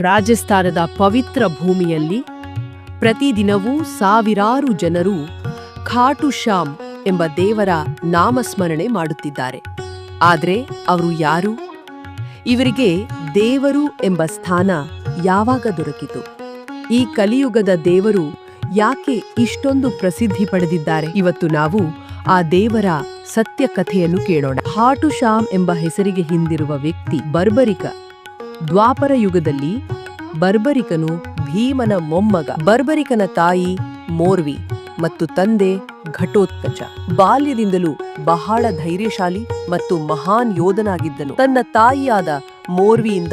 ರಾಜಸ್ಥಾನದ ಪವಿತ್ರ ಭೂಮಿಯಲ್ಲಿ ಪ್ರತಿದಿನವೂ ಸಾವಿರಾರು ಜನರು ಖಾಟು ಶ್ಯಾಮ್ ಎಂಬ ದೇವರ ನಾಮಸ್ಮರಣೆ ಮಾಡುತ್ತಿದ್ದಾರೆ. ಆದರೆ ಅವರು ಯಾರು? ಇವರಿಗೆ ದೇವರು ಎಂಬ ಸ್ಥಾನ ಯಾವಾಗ ದೊರಕಿತು? ಈ ಕಲಿಯುಗದ ದೇವರು ಯಾಕೆ ಇಷ್ಟೊಂದು ಪ್ರಸಿದ್ಧಿ ಪಡೆದಿದ್ದಾರೆ? ಇವತ್ತು ನಾವು ಆ ದೇವರ ಸತ್ಯ ಕಥೆಯನ್ನು ಕೇಳೋಣ. ಹಾಟು ಶ್ಯಾಮ್ ಎಂಬ ಹೆಸರಿಗೆ ಹಿಂದಿರುವ ವ್ಯಕ್ತಿ ಬರ್ಬರಿಕ. ದ್ವಾಪರ ಯುಗದಲ್ಲಿ ಬರ್ಬರಿಕನು ಭೀಮನ ಮೊಮ್ಮಗ. ಬರ್ಬರಿಕನ ತಾಯಿ ಮೋರ್ವಿ ಮತ್ತು ತಂದೆ ಘಟೋತ್ಕಚ. ಬಾಲ್ಯದಿಂದಲೂ ಬಹಳ ಧೈರ್ಯಶಾಲಿ ಮತ್ತು ಮಹಾನ್ ಯೋಧನಾಗಿದ್ದನು. ತನ್ನ ತಾಯಿಯಾದ ಮೋರ್ವಿಯಿಂದ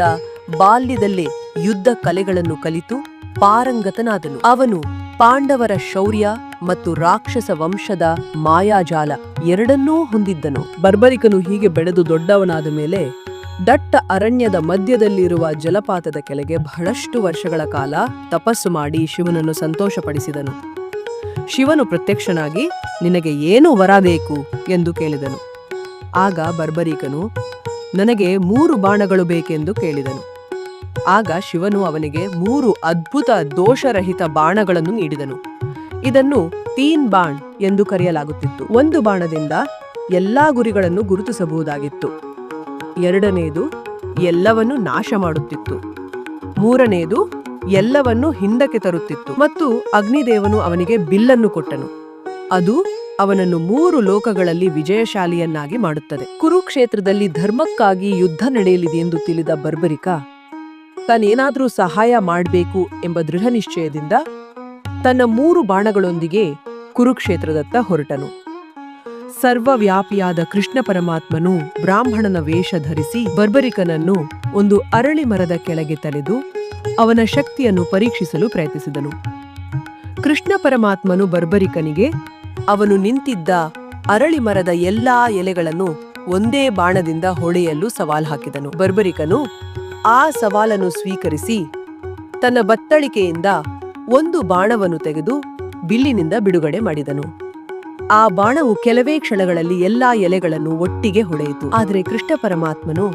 ಬಾಲ್ಯದಲ್ಲೇ ಯುದ್ಧ ಕಲೆಗಳನ್ನು ಕಲಿತು ಪಾರಂಗತನಾದನು. ಅವನು ಪಾಂಡವರ ಶೌರ್ಯ ಮತ್ತು ರಾಕ್ಷಸ ವಂಶದ ಮಾಯಾಜಾಲ ಎರಡನ್ನೂ ಹೊಂದಿದ್ದನು. ಬರ್ಬರಿಕನು ಹೀಗೆ ಬೆಳೆದು ದೊಡ್ಡವನಾದ ಮೇಲೆ ದಟ್ಟ ಅರಣ್ಯದ ಮಧ್ಯದಲ್ಲಿರುವ ಜಲಪಾತದ ಕೆಳಗೆ ಬಹಳಷ್ಟು ವರ್ಷಗಳ ಕಾಲ ತಪಸ್ಸು ಮಾಡಿ ಶಿವನನ್ನು ಸಂತೋಷಪಡಿಸಿದನು. ಶಿವನು ಪ್ರತ್ಯಕ್ಷನಾಗಿ, ನಿನಗೆ ಏನು ವರ ಬೇಕು? ಎಂದು ಕೇಳಿದನು. ಆಗ ಬರ್ಬರೀಕನು, ನನಗೆ ಮೂರು ಬಾಣಗಳು ಬೇಕೆಂದು ಕೇಳಿದನು. ಆಗ ಶಿವನು ಅವನಿಗೆ ಮೂರು ಅದ್ಭುತ ದೋಷರಹಿತ ಬಾಣಗಳನ್ನು ನೀಡಿದನು. ಇದನ್ನು ತೀನ್ ಬಾಣ್ ಎಂದು ಕರೆಯಲಾಗುತ್ತಿತ್ತು. ಒಂದು ಬಾಣದಿಂದ ಎಲ್ಲಾ ಗುರಿಗಳನ್ನು ಗುರುತಿಸಬಹುದಾಗಿತ್ತು. ಎರಡನೆಯದು ಎಲ್ಲವನ್ನು ನಾಶ ಮಾಡುತ್ತಿತ್ತು. ಮೂರನೆಯದು ಎಲ್ಲವನ್ನು ಹಿಂದಕ್ಕೆ ತರುತ್ತಿತ್ತು ಮತ್ತು ಅಗ್ನಿದೇವನು ಅವನಿಗೆ ಬಿಲ್ಲನ್ನು ಕೊಟ್ಟನು. ಅದು ಅವನನ್ನು ಮೂರು ಲೋಕಗಳಲ್ಲಿ ವಿಜಯಶಾಲಿಯನ್ನಾಗಿ ಮಾಡುತ್ತದೆ. ಕುರುಕ್ಷೇತ್ರದಲ್ಲಿ ಧರ್ಮಕ್ಕಾಗಿ ಯುದ್ಧ ನಡೆಯಲಿದೆ ಎಂದು ತಿಳಿದ ಬರ್ಬರಿಕ, ತಾನೇನಾದರೂ ಸಹಾಯ ಮಾಡಬೇಕು ಎಂಬ ದೃಢ ನಿಶ್ಚಯದಿಂದ ತನ್ನ ಮೂರು ಬಾಣಗಳೊಂದಿಗೆ ಕುರುಕ್ಷೇತ್ರದತ್ತ ಹೊರಟನು. ಸರ್ವವ್ಯಾಪಿಯಾದ ಕೃಷ್ಣ ಪರಮಾತ್ಮನು ಬ್ರಾಹ್ಮಣನ ವೇಷ ಧರಿಸಿ ಬರ್ಬರಿಕನನ್ನು ಒಂದು ಅರಳಿ ಮರದ ಕೆಳಗೆ ತಲೆದು ಅವನ ಶಕ್ತಿಯನ್ನು ಪರೀಕ್ಷಿಸಲು ಪ್ರಯತ್ನಿಸಿದನು. ಕೃಷ್ಣ ಪರಮಾತ್ಮನು ಬರ್ಬರಿಕನಿಗೆ ಅವನು ನಿಂತಿದ್ದ ಅರಳಿ ಮರದ ಎಲ್ಲಾ ಎಲೆಗಳನ್ನು ಒಂದೇ ಬಾಣದಿಂದ ಹೊಳೆಯಲು ಸವಾಲು ಹಾಕಿದನು. ಬರ್ಬರಿಕನು ಆ ಸವಾಲನ್ನು ಸ್ವೀಕರಿಸಿ ತನ್ನ ಬತ್ತಳಿಕೆಯಿಂದ ಒಂದು ಬಾಣವನ್ನು ತೆಗೆದು ಬಿಲ್ಲಿನಿಂದ ಬಿಡುಗಡೆ ಮಾಡಿದನು. ಆ ಬಾಣವು ಕೆಲವೇ ಕ್ಷಣಗಳಲ್ಲಿ ಎಲ್ಲಾ ಎಲೆಗಳನ್ನು ಒಟ್ಟಿಗೆ ಹೊಡೆಯಿತು. ಆದರೆ ಕೃಷ್ಣ ಪರಮಾತ್ಮನು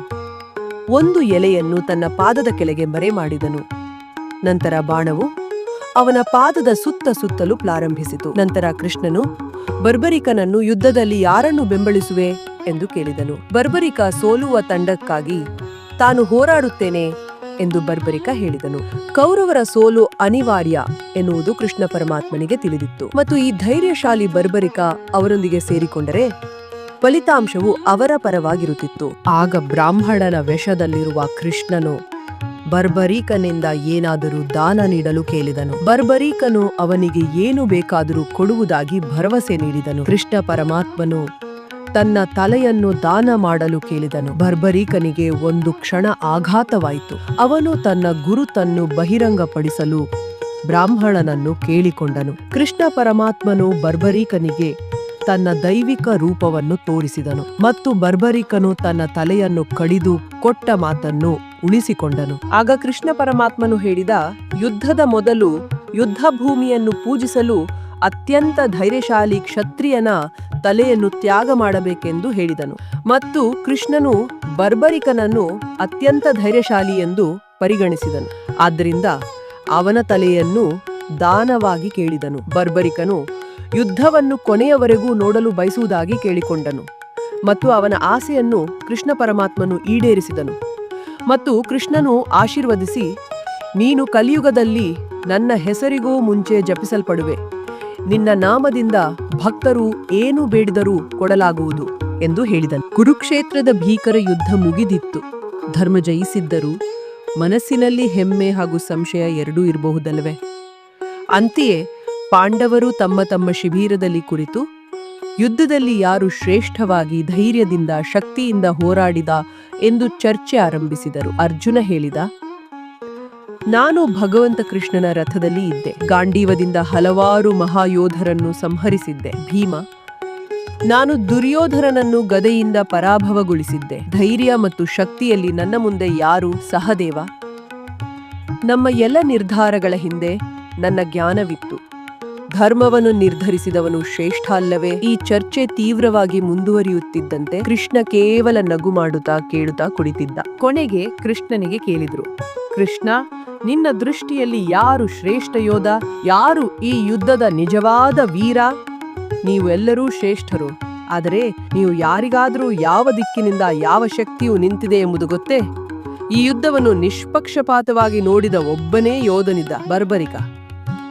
ಒಂದು ಎಲೆಯನ್ನು ತನ್ನ ಪಾದದ ಕೆಳಗೆ ಮರೆ ಮಾಡಿದನು. ನಂತರ ಬಾಣವು ಅವನ ಪಾದದ ಸುತ್ತ ಸುತ್ತಲೂ ಪ್ರಾರಂಭಿಸಿತು. ನಂತರ ಕೃಷ್ಣನು, ಬರ್ಬರಿಕನನ್ನು ಯುದ್ಧದಲ್ಲಿ ಯಾರನ್ನು ಬೆಂಬಲಿಸುವೆ? ಎಂದು ಕೇಳಿದನು. ಬರ್ಬರಿಕ ಸೋಲುವ ತಂಡಕ್ಕಾಗಿ ತಾನು ಹೋರಾಡುತ್ತೇನೆ. ಎಂದು ಬರ್ಬರಿಕ ಹೇಳಿದನು. ಕೌರವರ ಸೋಲು ಅನಿವಾರ್ಯ ಎನ್ನುವುದು ಕೃಷ್ಣ ಪರಮಾತ್ಮನಿಗೆ ತಿಳಿದಿತ್ತು. ಮತ್ತು ಈ ಧೈರ್ಯಶಾಲಿ ಬರ್ಬರಿಕ ಅವರೊಂದಿಗೆ ಸೇರಿಕೊಂಡರೆ ಫಲಿತಾಂಶವು ಅವರ ಪರವಾಗಿರುತ್ತಿತ್ತು. ಆಗ ಬ್ರಾಹ್ಮಣನ ವೇಷದಲ್ಲಿರುವ ಕೃಷ್ಣನು ಬರ್ಬರೀಕನಿಂದ ಏನಾದರೂ ದಾನ ನೀಡಲು ಕೇಳಿದನು. ಬರ್ಬರೀಕನು ಅವನಿಗೆ ಏನು ಬೇಕಾದರೂ ಕೊಡುವುದಾಗಿ ಭರವಸೆ ನೀಡಿದನು. ಕೃಷ್ಣ ಪರಮಾತ್ಮನು ತನ್ನ ತಲೆಯನ್ನು ದಾನ ಮಾಡಲು ಕೇಳಿದನು. ಬರ್ಬರೀಕನಿಗೆ ಒಂದು ಕ್ಷಣ ಆಘಾತವಾಯಿತು. ಅವನು ತನ್ನ ಗುರುತನ್ನು ಬಹಿರಂಗಪಡಿಸಲು ಬ್ರಾಹ್ಮಣನನ್ನು ಕೇಳಿಕೊಂಡನು. ಕೃಷ್ಣ ಪರಮಾತ್ಮನು ಬರ್ಬರೀಕನಿಗೆ ತನ್ನ ದೈವಿಕ ರೂಪವನ್ನು ತೋರಿಸಿದನು ಮತ್ತು ಬರ್ಬರಿಕನು ತನ್ನ ತಲೆಯನ್ನು ಕಡಿದು ಕೊಟ್ಟ ಮಾತನ್ನು ಉಳಿಸಿಕೊಂಡನು. ಆಗ ಕೃಷ್ಣ ಪರಮಾತ್ಮನು ಹೇಳಿದ, ಯುದ್ಧದ ಮೊದಲು ಯುದ್ಧ ಭೂಮಿಯನ್ನು ಪೂಜಿಸಲು ಅತ್ಯಂತ ಧೈರ್ಯಶಾಲಿ ಕ್ಷತ್ರಿಯನ ತಲೆಯನ್ನು ತ್ಯಾಗ ಮಾಡಬೇಕೆಂದು ಹೇಳಿದನು. ಮತ್ತು ಕೃಷ್ಣನು ಬರ್ಬರಿಕನನ್ನು ಅತ್ಯಂತ ಧೈರ್ಯಶಾಲಿ ಎಂದು ಪರಿಗಣಿಸಿದನು. ಆದ್ದರಿಂದ ಅವನ ತಲೆಯನ್ನು ದಾನವಾಗಿ ಕೇಳಿದನು. ಬರ್ಬರಿಕನು ಯುದ್ಧವನ್ನು ಕೊನೆಯವರೆಗೂ ನೋಡಲು ಬಯಸುವುದಾಗಿ ಕೇಳಿಕೊಂಡನು ಮತ್ತು ಅವನ ಆಸೆಯನ್ನು ಕೃಷ್ಣ ಪರಮಾತ್ಮನು ಈಡೇರಿಸಿದನು. ಮತ್ತು ಕೃಷ್ಣನು ಆಶೀರ್ವದಿಸಿ, ನೀನು ಕಲಿಯುಗದಲ್ಲಿ ನನ್ನ ಹೆಸರಿಗೂ ಮುಂಚೆ ಜಪಿಸಲ್ಪಡುವೆ. ನಿನ್ನ ನಾಮದಿಂದ ಭಕ್ತರು ಏನು ಬೇಡಿದರೂ ಕೊಡಲಾಗುವುದು ಎಂದು ಹೇಳಿದನು. ಕುರುಕ್ಷೇತ್ರದ ಭೀಕರ ಯುದ್ಧ ಮುಗಿದಿತ್ತು. ಧರ್ಮ ಜಯಿಸಿದ್ದರೂ ಮನಸ್ಸಿನಲ್ಲಿ ಹೆಮ್ಮೆ ಹಾಗೂ ಸಂಶಯ ಎರಡೂ ಇರಬಹುದಲ್ಲವೇ? ಅಂತೆಯೇ ಪಾಂಡವರು ತಮ್ಮ ತಮ್ಮ ಶಿಬಿರದಲ್ಲಿ ಕುರಿತು, ಯುದ್ಧದಲ್ಲಿ ಯಾರು ಶ್ರೇಷ್ಠವಾಗಿ ಧೈರ್ಯದಿಂದ ಶಕ್ತಿಯಿಂದ ಹೋರಾಡಿದ ಎಂದು ಚರ್ಚೆ ಆರಂಭಿಸಿದರು. ಅರ್ಜುನ ಹೇಳಿದ ನಾನು ಭಗವಂತ ಕೃಷ್ಣನ ರಥದಲ್ಲಿ ಇದ್ದೆ. ಗಾಂಡೀವದಿಂದ ಹಲವಾರು ಮಹಾಯೋಧರನ್ನು ಸಂಹರಿಸಿದ್ದೆ. ಭೀಮ, ನಾನು ದುರ್ಯೋಧನನನ್ನು ಗದೆಯಿಂದ ಪರಾಭವಗೊಳಿಸಿದ್ದೆ. ಧೈರ್ಯ ಮತ್ತು ಶಕ್ತಿಯಲ್ಲಿ ನನ್ನ ಮುಂದೆ ಯಾರು ಸಹದೇವ? ನಮ್ಮ ಎಲ್ಲ ನಿರ್ಧಾರಗಳ ಹಿಂದೆ ನನ್ನ ಜ್ಞಾನವಿತ್ತು. ಧರ್ಮವನ್ನು ನಿರ್ಧರಿಸಿದವನು ಶ್ರೇಷ್ಠ ಅಲ್ಲವೇ? ಈ ಚರ್ಚೆ ತೀವ್ರವಾಗಿ ಮುಂದುವರಿಯುತ್ತಿದ್ದಂತೆ ಕೃಷ್ಣ ಕೇವಲ ನಗು ಮಾಡುತ್ತಾ ಕೇಳುತ್ತಾ ಕುಳಿತಿದ್ದ. ಕೊನೆಗೆ ಕೃಷ್ಣನಿಗೆ ಕೇಳಿದ್ರು, ಕೃಷ್ಣ ನಿನ್ನ ದೃಷ್ಟಿಯಲ್ಲಿ ಯಾರು ಶ್ರೇಷ್ಠ ಯೋಧ? ಯಾರು ಈ ಯುದ್ಧದ ನಿಜವಾದ ವೀರ? ನೀವೆಲ್ಲರೂ ಶ್ರೇಷ್ಠರು. ಆದರೆ ನೀವು ಯಾರಿಗಾದರೂ ಯಾವ ದಿಕ್ಕಿನಿಂದ ಯಾವ ಶಕ್ತಿಯು ನಿಂತಿದೆ ಎಂಬುದು ಗೊತ್ತೇ? ಈ ಯುದ್ಧವನ್ನು ನಿಷ್ಪಕ್ಷಪಾತವಾಗಿ ನೋಡಿದ ಒಬ್ಬನೇ ಯೋಧನಿದ್ದ ಬರ್ಬರಿಕ.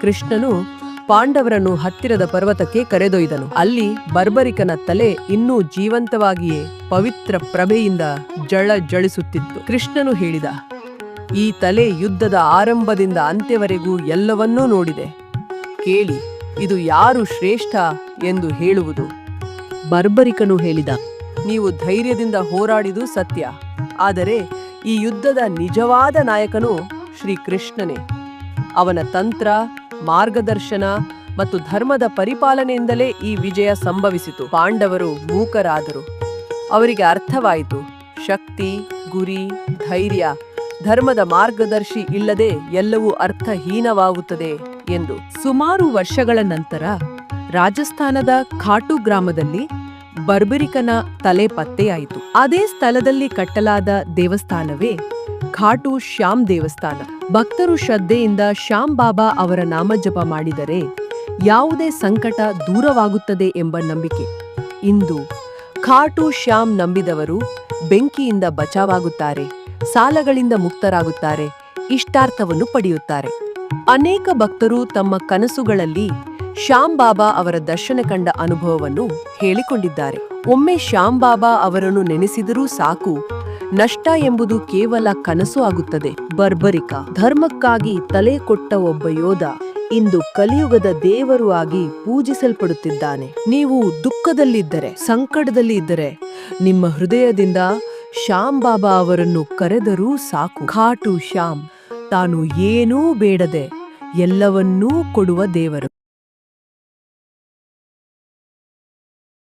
ಕೃಷ್ಣನು ಪಾಂಡವರನ್ನು ಹತ್ತಿರದ ಪರ್ವತಕ್ಕೆ ಕರೆದೊಯ್ದನು. ಅಲ್ಲಿ ಬರ್ಬರಿಕನ ತಲೆ ಇನ್ನೂ ಜೀವಂತವಾಗಿಯೇ ಪವಿತ್ರ ಪ್ರಭೆಯಿಂದ ಜಳ ಜಳಿಸುತ್ತಿತ್ತು. ಕೃಷ್ಣನು ಹೇಳಿದ ಈ ತಲೆ ಯುದ್ಧದ ಆರಂಭದಿಂದ ಅಂತ್ಯವರೆಗೂ ಎಲ್ಲವನ್ನೂ ನೋಡಿದೆ. ಕೇಳಿ ಇದು ಯಾರು ಶ್ರೇಷ್ಠ ಎಂದು ಹೇಳುವುದು? ಬರ್ಬರಿಕನು ಹೇಳಿದ ನೀವು ಧೈರ್ಯದಿಂದ ಹೋರಾಡಿದು ಸತ್ಯ ಆದರೆ ಈ ಯುದ್ಧದ ನಿಜವಾದ ನಾಯಕನು ಶ್ರೀಕೃಷ್ಣನೇ. ಅವನ ತಂತ್ರ ಮಾರ್ಗದರ್ಶನ ಮತ್ತು ಧರ್ಮದ ಪರಿಪಾಲನೆಯಿಂದಲೇ ಈ ವಿಜಯ ಸಂಭವಿಸಿತು. ಪಾಂಡವರು ಮೂಕರಾದರು. ಅವರಿಗೆ ಅರ್ಥವಾಯಿತು ಶಕ್ತಿ ಗುರಿ ಧೈರ್ಯ ಧರ್ಮದ ಮಾರ್ಗದರ್ಶಿ ಇಲ್ಲದೆ ಎಲ್ಲವೂ ಅರ್ಥಹೀನವಾಗುತ್ತದೆ ಎಂದು ಸುಮಾರು ವರ್ಷಗಳ ನಂತರ ರಾಜಸ್ಥಾನದ ಖಾಟು ಗ್ರಾಮದಲ್ಲಿ ಬರ್ಬರಿಕನ ತಲೆ ಪತ್ತೆಯಾಯಿತು. ಅದೇ ಸ್ಥಳದಲ್ಲಿ ಕಟ್ಟಲಾದ ದೇವಸ್ಥಾನವೇ ಘಾಟು ಶ್ಯಾಮ್ ದೇವಸ್ಥಾನ. ಭಕ್ತರು ಶ್ರದ್ಧೆಯಿಂದ ಶ್ಯಾಮ್ ಬಾಬಾ ಅವರ ನಾಮಜಪ ಮಾಡಿದರೆ ಯಾವುದೇ ಸಂಕಟ ದೂರವಾಗುತ್ತದೆ ಎಂಬ ನಂಬಿಕೆ ಇಂದು ಖಾಟು ಶ್ಯಾಮ್ ನಂಬಿದವರು ಬೆಂಕಿಯಿಂದ ಬಚಾವಾಗುತ್ತಾರೆ, ಸಾಲಗಳಿಂದ ಮುಕ್ತರಾಗುತ್ತಾರೆ, ಇಷ್ಟಾರ್ಥವನ್ನು ಪಡೆಯುತ್ತಾರೆ. ಅನೇಕ ಭಕ್ತರು ತಮ್ಮ ಕನಸುಗಳಲ್ಲಿ ಶ್ಯಾಮ್ ಬಾಬಾ ಅವರ ದರ್ಶನ ಕಂಡ ಅನುಭವವನ್ನು ಹೇಳಿಕೊಂಡಿದ್ದಾರೆ. ಒಮ್ಮೆ ಶ್ಯಾಮ್ ಬಾಬಾ ಅವರನ್ನು ನೆನೆಸಿದರೂ ಸಾಕು, ನಷ್ಟ ಎಂಬುದು ಕೇವಲ ಕನಸು ಆಗುತ್ತದೆ. ಬರ್ಬರಿಕ, ಧರ್ಮಕ್ಕಾಗಿ ತಲೆ ಕೊಟ್ಟ ಒಬ್ಬ ಯೋಧ ಇಂದು ಕಲಿಯುಗದ ದೇವರು ಆಗಿ ಪೂಜಿಸಲ್ಪಡುತ್ತಿದ್ದಾನೆ. ನೀವು ದುಃಖದಲ್ಲಿದ್ದರೆ ಸಂಕಟದಲ್ಲಿ ಇದ್ದರೆ ನಿಮ್ಮ ಹೃದಯದಿಂದ ಶ್ಯಾಮ್ ಬಾಬಾ ಅವರನ್ನು ಕರೆದರೂ ಸಾಕು. ಖಾಟು ಶ್ಯಾಮ್, ತಾನು ಏನೂ ಬೇಡದೆ ಎಲ್ಲವನ್ನೂ ಕೊಡುವ ದೇವರು.